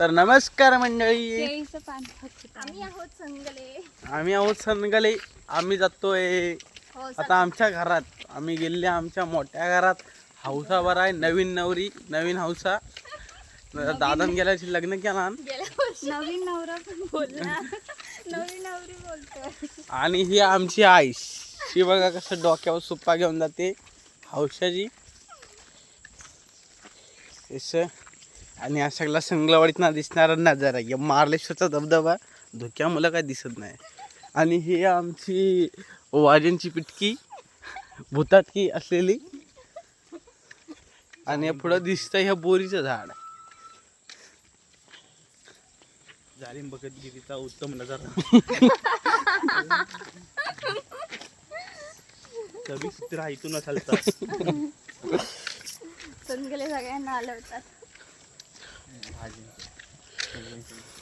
तर नमस्कार मंडळी. केळीचं पान फक्त आम्ही आहोत संगले. आम्ही आहोत सनगले आम्ही जातोय. हो आता आमच्या घरात. आम्ही गेले आमच्या मोठ्या घरात. हौसा बरा आहे. नवीन नवरी नवीन हौसा. दादान गेल्याची लग्न केला गेल्या वर्षी. नवीन नवरा पण बोलला. नवीन नवरी बोलतोय. आणि ही आमची आई. शी बघा कसं डोक्यावर सुप्पा घेऊन जाते. हौशाची. असं. आणि हा सगळा संगलावाडीत ना दिसणारा नजारा या मार्लेश्वरचा धबधबा धुक्या मुलं काय दिसत नाही. आणि ही आमची वाजनची पिटकी भूतात की असलेली. आणि या पुढं दिसतंय ह्या बोरीचं झाड. जालिम बघत गिरीचा उत्तम नजारा. चविष्ट राहा इथून चालता संगले सगळ्यांना आलं होतात 嗯垃圾什么东